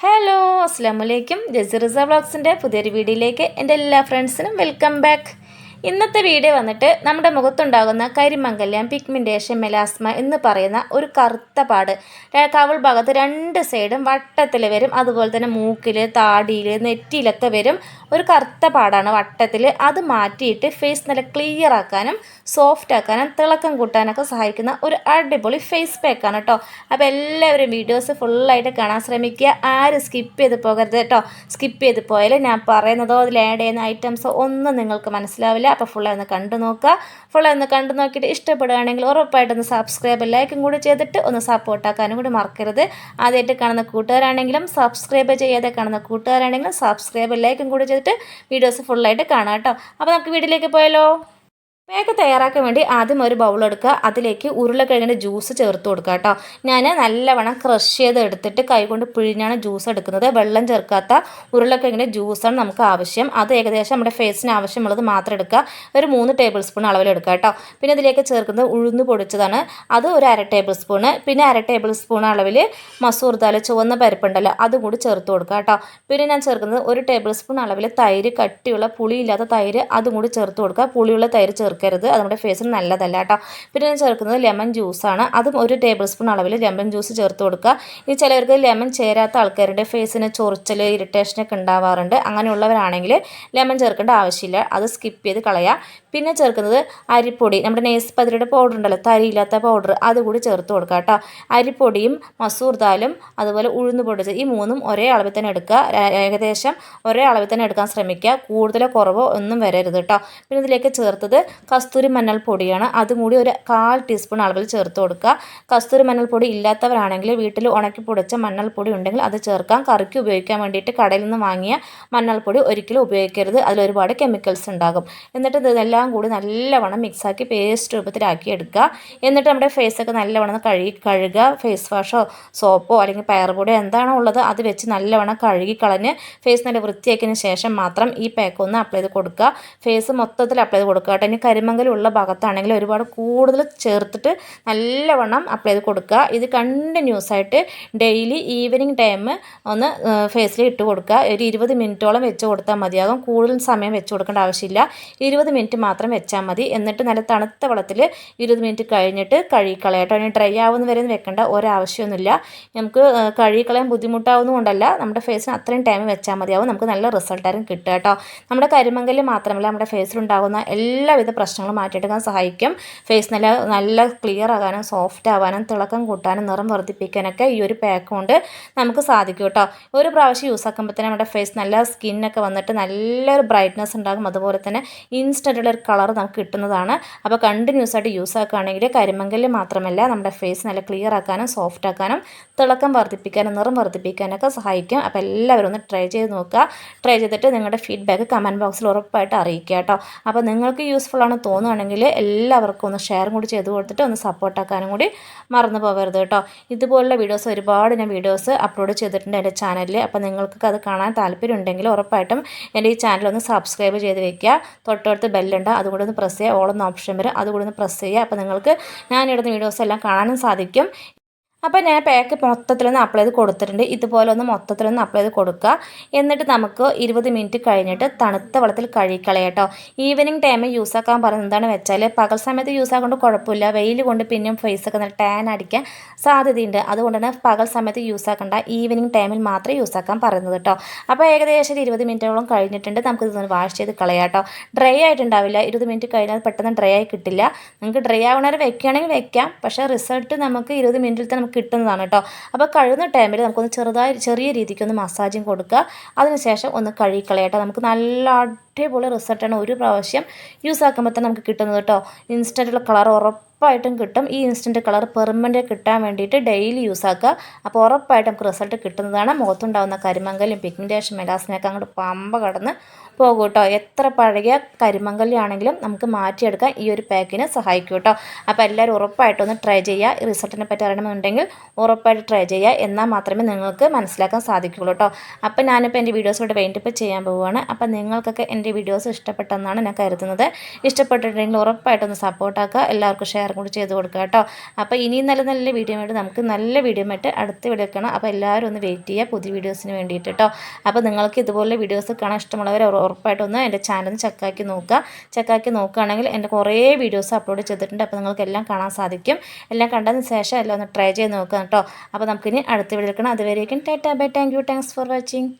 Hello അസ്സാം വലൈക്കും ജസിറിസ വ്ളോഗ്സിന്റെ പുതിയൊരു വീഡിയോയിലേക്ക് എന്റെ എല്ലാ ഫ്രണ്ട്സിനും വെൽക്കം ബാക്ക് ഇന്നത്തെ വീഡിയോ വന്നിട്ട് നമ്മുടെ മുഖത്തുണ്ടാകുന്ന കരിമംഗല്യം പിഗ്മെന്റേഷൻ മെലാസ്മ എന്ന് പറയുന്ന ഒരു കറുത്ത പാട്. കവൾ ഭാഗത്ത് രണ്ട് സൈഡും വട്ടത്തിൽ വരും. അതുപോലെ തന്നെ മൂക്കിൽ താടിയിൽ നെറ്റിയിലൊക്കെ വരും. ഒരു കറുത്ത പാടാണ് വട്ടത്തിൽ അത് മാറ്റിയിട്ട് ഫേസ് നല്ല ക്ലിയർ ആക്കാനും സോഫ്റ്റ് ആക്കാനും തിളക്കം കൂട്ടാനൊക്കെ സഹായിക്കുന്ന ഒരു അടിപൊളി ഫേസ് പാക്കാണ് കേട്ടോ അപ്പോൾ എല്ലാവരും വീഡിയോസ് ഫുള്ളായിട്ട് കാണാൻ ശ്രമിക്കുക. ആരും സ്കിപ്പ് ചെയ്ത് പോകരുത് കേട്ടോ സ്കിപ്പ് ചെയ്ത് പോയാൽ ഞാൻ പറയുന്നതോ അതിൽ ആഡ് ചെയ്യുന്ന ഐറ്റംസോ ഒന്നും നിങ്ങൾക്ക് മനസ്സിലാവില്ല. അപ്പോൾ ഫുൾ ഒന്ന് കണ്ടു നോക്കുക. ഫുൾ ഒന്ന് കണ്ടു നോക്കിയിട്ട് ഇഷ്ടപ്പെടുകയാണെങ്കിൽ ഉറപ്പായിട്ടൊന്ന് സബ്സ്ക്രൈബ് ലൈക്കും കൂടി ചെയ്തിട്ട് ഒന്ന് സപ്പോർട്ടാക്കാനും കൂടി മറക്കരുത്. ആദ്യമായിട്ട് കാണുന്ന കൂട്ടുകാരാണെങ്കിലും സബ്സ്ക്രൈബ് ചെയ്യാതെ കാണുന്ന കൂട്ടുകാരാണെങ്കിലും സബ്സ്ക്രൈബ് ലൈക്കും കൂടി ചെയ്തിട്ട് വീഡിയോസ് ഫുള്ളായിട്ട് കാണാം കേട്ടോ. അപ്പോൾ നമുക്ക് വീട്ടിലേക്ക് പോയാലോ? പേക്ക് തയ്യാറാക്കാൻ വേണ്ടി ആദ്യം ഒരു ബൗൾ എടുക്കുക. അതിലേക്ക് ഉരുളക്കിഴങ്ങിന്റെ ജ്യൂസ് ചേർത്ത് കൊടുക്കുക കേട്ടോ ഞാൻ നല്ലവണ്ണം ക്രഷ് ചെയ്ത് എടുത്തിട്ട് കൈകൊണ്ട് പിഴിഞ്ഞാണ് ജ്യൂസ് എടുക്കുന്നത്. വെള്ളം ചേർക്കാത്ത ഉരുളക്കിഴങ്ങിന്റെ ജ്യൂസാണ് നമുക്ക് ആവശ്യം. അത് ഏകദേശം നമ്മുടെ ഫേസിന് ആവശ്യമുള്ളത് മാത്രം എടുക്കുക. ഒരു മൂന്ന് ടേബിൾ സ്പൂൺ അളവിൽ എടുക്കുക കേട്ടോ പിന്നെ ഇതിലേക്ക് ചേർക്കുന്നത് ഉഴുന്ന് പൊടിച്ചതാണ്. അത് ഒരു അര ടേബിൾ സ്പൂണ് പിന്നെ അര ടേബിൾ സ്പൂൺ അളവിൽ മസൂർ ദാൽ ചുവന്ന പരിപ്പുണ്ടല്ലോ അതും കൂടി ചേർത്ത് കൊടുക്കുക കേട്ടോ പിന്നെ ഞാൻ ചേർക്കുന്നത് ഒരു ടേബിൾ സ്പൂൺ അളവിൽ തൈര് കട്ടിയുള്ള പുളിയില്ലാത്ത തൈര് അതും കൂടി ചേർത്ത് കൊടുക്കുക. പുളിയുള്ള തൈര് ചേർക്കരുത്. നമ്മുടെ ഫേസിന് നല്ലതല്ല കേട്ടോ. പിന്നെ ഞാൻ ചേർക്കുന്നത് ലെമൺ ജ്യൂസാണ് അതും ഒരു ടേബിൾ സ്പൂൺ അളവിൽ ലെമൺ ജ്യൂസ് ചേർത്ത് കൊടുക്കുക. ഇനി ചിലവർക്ക് ലെമൺ ചേരാത്ത ആൾക്കാരുടെ ഫേസിന് ചൊറിച്ചൽ ഇറിറ്റേഷനൊക്കെ ഉണ്ടാവാറുണ്ട്. അങ്ങനെയുള്ളവരാണെങ്കിൽ ലെമൺ ചേർക്കേണ്ട ആവശ്യമില്ല. അത് സ്കിപ്പ് ചെയ്ത് കളയുക പിന്നെ ചേർക്കുന്നത് അരിപ്പൊടി. നമ്മുടെ നേസ് പതിരിയുടെ പൗഡർ ഉണ്ടല്ലോ തരിയില്ലാത്ത പൗഡർ അതുകൂടി ചേർത്ത് കൊടുക്കുക കേട്ടോ. അരിപ്പൊടിയും മസൂർ ദാലും അതുപോലെ ഉഴുന്ന് പൊടിച്ച് ഈ മൂന്നും ഒരേ അളവിൽ തന്നെ എടുക്കുക. ഏകദേശം ഒരേ അളവിൽ തന്നെ എടുക്കാൻ ശ്രമിക്കുക. കൂടുതലോ കുറവോ ഒന്നും വരരുത് കേട്ടോ. പിന്നെ ഇതിലേക്ക് ചേർത്തത് കസ്തൂരി മഞ്ഞൾപ്പൊടിയാണ് അതും കൂടി ഒരു കാൽ ടീസ്പൂൺ അളവിൽ ചേർത്ത് കൊടുക്കുക. കസ്തൂരി മഞ്ഞൾപ്പൊടി ഇല്ലാത്തവരാണെങ്കിൽ വീട്ടിൽ ഉണക്കി പൊടിച്ച മഞ്ഞൾപ്പൊടി ഉണ്ടെങ്കിൽ അത് ചേർക്കാം. കറിക്ക് ഉപയോഗിക്കാൻ വേണ്ടിയിട്ട് കടയിൽ നിന്ന് വാങ്ങിയ മഞ്ഞൾപ്പൊടി ഒരിക്കലും ഉപയോഗിക്കരുത്. അതിലൊരുപാട് കെമിക്കൽസ് ഉണ്ടാകും. എന്നിട്ട് ഇതെല്ലാം കൂടി നല്ലവണ്ണം മിക്സാക്കി പേസ്റ്റ് രൂപത്തിലാക്കി എടുക്കുക. എന്നിട്ട് നമ്മുടെ ഫേസൊക്കെ നല്ലവണ്ണം കഴുകി കഴുകുക. ഫേസ് വാഷോ സോപ്പോ അല്ലെങ്കിൽ പയർപൊടിയോ എന്താണോ ഉള്ളത് അത് വെച്ച് നല്ലവണ്ണം കഴുകി കളഞ്ഞ് ഫേസ് നല്ല വൃത്തിയാക്കിയതിന് ശേഷം മാത്രം ഈ പാക്ക് ഒന്ന് അപ്ലൈ ചെയ്ത് കൊടുക്കുക. ഫേസ് മൊത്തത്തിൽ അപ്ലൈ ചെയ്ത് കൊടുക്കുക കേട്ടോ. ഇനി കരിമങ്കലുള്ള ഭാഗത്താണെങ്കിൽ ഒരുപാട് കൂടുതൽ ചേർത്തിട്ട് നല്ലവണ്ണം അപ്ലൈ ചെയ്ത് കൊടുക്കുക. ഇത് കണ്ടിന്യൂസ് ആയിട്ട് ഡെയിലി ഈവനിങ് ടൈം ഒന്ന് ഫേസിൽ ഇട്ട് കൊടുക്കുക. ഒരു ഇരുപത് മിനിറ്റോളം വെച്ച് കൊടുത്താൽ മതിയാകും കൂടുതൽ സമയം വെച്ച് കൊടുക്കേണ്ട ആവശ്യമില്ല. ഇരുപത് മിനിറ്റ് മാത്രം വെച്ചാൽ മതി. എന്നിട്ട് നല്ല തണുത്ത വെള്ളത്തിൽ ഇരുപത് മിനിറ്റ് കഴിഞ്ഞിട്ട് കഴുകിക്കളയാട്ടോ ഇനി ഡ്രൈ ആവുന്ന വരെ വെക്കേണ്ട. ഒരാവശ്യമൊന്നുമില്ല. നമുക്ക് കഴുകിക്കളയാൻ ബുദ്ധിമുട്ടാവുന്നതുകൊണ്ടല്ല നമ്മുടെ ഫേസിന് അത്രയും ടൈം വെച്ചാൽ മതിയാവും. നമുക്ക് നല്ല റിസൾട്ടായിരിക്കും കിട്ടുക കേട്ടോ. നമ്മുടെ കരിമങ്കൽ മാത്രമല്ല നമ്മുടെ ഫേസിലുണ്ടാകുന്ന എല്ലാവിധ പ്രശ്നങ്ങളും മാറ്റിയെടുക്കാൻ സഹായിക്കും. ഫേസ് നല്ല നല്ല ക്ലിയർ ആകാനും സോഫ്റ്റ് ആവാനും തിളക്കം കൂട്ടാനും നിറം വർദ്ധിപ്പിക്കാനൊക്കെ ഈ ഒരു പാക്ക് കൊണ്ട് നമുക്ക് സാധിക്കും കേട്ടോ. ഒരു പ്രാവശ്യം യൂസ് ആക്കുമ്പോൾ തന്നെ നമ്മുടെ ഫേസ് നല്ല സ്കിന്നൊക്കെ വന്നിട്ട് നല്ലൊരു ബ്രൈറ്റ്നസ് ഉണ്ടാകും. അതുപോലെ തന്നെ ഇൻസ്റ്റന്റ് ഉള്ള ഒരു കളർ നമുക്ക് കിട്ടുന്നതാണ്. അപ്പോൾ കണ്ടിന്യൂസ് ആയിട്ട് യൂസ് ആക്കുകയാണെങ്കിൽ കരിമങ്കൽ മാത്രമല്ല നമ്മുടെ ഫേസ് നല്ല ക്ലിയർ ആക്കാനും സോഫ്റ്റ് ആക്കാനും തിളക്കം വർദ്ധിപ്പിക്കാനും നിറം വർദ്ധിപ്പിക്കാനൊക്കെ സഹായിക്കും. അപ്പോൾ എല്ലാവരും ഒന്ന് ട്രൈ ചെയ്ത് നോക്കുക. ട്രൈ ചെയ്തിട്ട് നിങ്ങളുടെ ഫീഡ്ബാക്ക് കമന്റ് ബോക്സിൽ ഉറപ്പായിട്ട് അറിയിക്കുക കേട്ടോ. അപ്പോൾ നിങ്ങൾക്ക് യൂസ്ഫുൾ ആണ് തോന്നുകയാണെങ്കിൽ എല്ലാവർക്കും ഒന്ന് ഷെയറും കൂടി ചെയ്ത് കൊടുത്തിട്ട് ഒന്ന് സപ്പോർട്ടാക്കാനും കൂടി മറന്നു പോകരുത് കേട്ടോ. ഇതുപോലുള്ള വീഡിയോസ് ഒരുപാട് ഞാൻ വീഡിയോസ് അപ്ലോഡ് ചെയ്തിട്ടുണ്ട് എന്റെ ചാനലിൽ അപ്പോൾ നിങ്ങൾക്ക് അത് കാണാൻ താല്പര്യം ഉണ്ടെങ്കിൽ ഉറപ്പായിട്ടും എന്റെ ഈ ചാനൽ ഒന്ന് സബ്സ്ക്രൈബ് ചെയ്ത് വെക്കുക. തൊട്ടടുത്ത് ബെല്ലുണ്ട് അതുകൂടി ഒന്ന് പ്രസ് ചെയ്യുക. ഓളെന്ന ഓപ്ഷൻ വരും അതുകൂടി ഒന്ന് പ്രസ് ചെയ്യുക. അപ്പോൾ നിങ്ങൾക്ക് ഞാനിടുന്ന വീഡിയോസ് എല്ലാം കാണാനും സാധിക്കും. അപ്പോൾ ഞാൻ പാക്ക് മൊത്തത്തിലൊന്ന് അപ്ലൈ ചെയ്ത് കൊടുത്തിട്ടുണ്ട്. ഇതുപോലെ ഒന്ന് മൊത്തത്തിലൊന്ന് അപ്ലൈ ചെയ്ത് കൊടുക്കുക. എന്നിട്ട് നമുക്ക് ഇരുപത് മിനിറ്റ് കഴിഞ്ഞിട്ട് തണുത്ത വെള്ളത്തിൽ കഴുകിക്കളയാം കേട്ടോ. ഈവനിങ് ടൈമിൽ യൂസ് ആക്കാൻ പറയുന്നത് എന്താണെന്ന് വെച്ചാൽ പകൽ സമയത്ത് യൂസ് ആക്കൊണ്ട് കുഴപ്പമില്ല. വെയിൽ കൊണ്ട് പിന്നെയും ഫേസൊക്കെ നല്ല ടാൻ അടിക്കാൻ സാധ്യതയുണ്ട്. അതുകൊണ്ട് തന്നെ പകൽ സമയത്ത് യൂസ് ആക്കേണ്ട. ഈവനിങ് ടൈമിൽ മാത്രമേ യൂസ് ആക്കാൻ പറയുന്നത് കേട്ടോ. അപ്പോൾ ഏകദേശം ഒരു ഇരുപത് മിനിറ്റോളം കഴിഞ്ഞിട്ടുണ്ട്. നമുക്ക് ഇതൊന്ന് വാഷ് ചെയ്ത് കളയാട്ടോ ഡ്രൈ ആയിട്ടുണ്ടാവില്ല. ഇരുപത് മിനിറ്റ് കഴിഞ്ഞാൽ പെട്ടെന്ന് ഡ്രൈ ആയി കിട്ടില്ല. നിങ്ങൾക്ക് ഡ്രൈ ആവണവരെ വെക്കുകയാണെങ്കിൽ വെക്കാം. പക്ഷേ റിസൾട്ട് നമുക്ക് ഇരുപത് മിനിറ്റിൽ തന്നെ കിട്ടുന്നതാണ് കേട്ടോ. അപ്പോൾ കഴുകുന്ന ടൈമിൽ നമുക്കൊന്ന് ചെറുതായി ചെറിയ രീതിക്ക് ഒന്ന് മസാജും കൊടുക്കുക. അതിനുശേഷം ഒന്ന് കഴുകിക്കളയട്ടോ നമുക്ക് നല്ല അടിപൊളി റിസൾട്ടാണ് ഒരു പ്രാവശ്യം യൂസ് ആക്കുമ്പോൾ തന്നെ നമുക്ക് കിട്ടുന്നത് കേട്ടോ. ഇൻസ്റ്റന്റുള്ള കളർ ഉറപ്പായിട്ടും കിട്ടും. ഈ ഇൻസ്റ്റന്റ് കളർ പെർമനന്റ് കിട്ടാൻ വേണ്ടിയിട്ട് ഡെയിലി യൂസ് ആക്കുക. അപ്പോൾ ഉറപ്പായിട്ടും നമുക്ക് റിസൾട്ട് കിട്ടുന്നതാണ്. മുഖത്തുണ്ടാകുന്ന കരിമങ്കലും പിഗ്മെന്റേഷൻ മെലാസിനൊക്കെ അങ്ങോട്ട് പമ്പ കടന്ന് പോകും കേട്ടോ എത്ര പഴകിയ കരിമങ്കലിയാണെങ്കിലും നമുക്ക് മാറ്റിയെടുക്കാൻ ഈ ഒരു പാക്കിന് സഹായിക്കും കേട്ടോ അപ്പോൾ എല്ലാവരും ഉറപ്പായിട്ടും ഒന്ന് ട്രൈ ചെയ്യുക. ഈ റിസൾട്ടിനെ പറ്റി അറിയണമെന്നുണ്ടെങ്കിൽ ഉറപ്പായിട്ട് ട്രൈ ചെയ്യുക. എന്നാൽ മാത്രമേ നിങ്ങൾക്ക് മനസ്സിലാക്കാൻ സാധിക്കുകയുള്ളൂ കേട്ടോ അപ്പോൾ ഞാനിപ്പോൾ എന്റെ വീഡിയോസ് ഇവിടെ വേണ്ടിപ്പോൾ ചെയ്യാൻ പോവുകയാണ്. അപ്പോൾ നിങ്ങൾക്കൊക്കെ എന്റെ വീഡിയോസ് ഇഷ്ടപ്പെട്ടെന്നാണ് ഞാൻ കരുതുന്നത്. ഇഷ്ടപ്പെട്ടിട്ടുണ്ടെങ്കിൽ ഉറപ്പായിട്ടൊന്ന് സപ്പോർട്ടാക്കുക എല്ലാവർക്കും ഷെയർ കൂടി ചെയ്ത് കൊടുക്കുക കേട്ടോ. അപ്പോൾ ഇനിയും നല്ല നല്ല വീഡിയോ ആയിട്ട് നമുക്ക് നല്ല വീഡിയോ ആയിട്ട് അടുത്ത വീഡിയോ അപ്പോൾ എല്ലാവരും ഒന്ന് വെയിറ്റ് ചെയ്യുക. പുതിയ വീഡിയോസിന് വേണ്ടിയിട്ട് കേട്ടോ. അപ്പോൾ നിങ്ങൾക്ക് ഇതുപോലെ വീഡിയോസ് കാണാൻ ഇഷ്ടമുള്ളവർ ഉറപ്പായിട്ടൊന്ന് എന്റെ ചാനൽ ചെക്കാക്കി നോക്കുക. ചെക്കാക്കി നോക്കുകയാണെങ്കിൽ എന്റെ കുറേ വീഡിയോസ് അപ്ലോഡ് ചെയ്തിട്ടുണ്ട്. അപ്പോൾ നിങ്ങൾക്ക് എല്ലാം കാണാൻ സാധിക്കും. എല്ലാം കണ്ടതിന് ശേഷം എല്ലാം ഒന്ന് ട്രൈ ചെയ്ത് നോക്കുക കേട്ടോ. അപ്പോൾ നമുക്കിനി അടുത്ത വീഡിയോ എടുക്കണം അതുവരേക്കും tata bye. Thank you. Thanks for watching.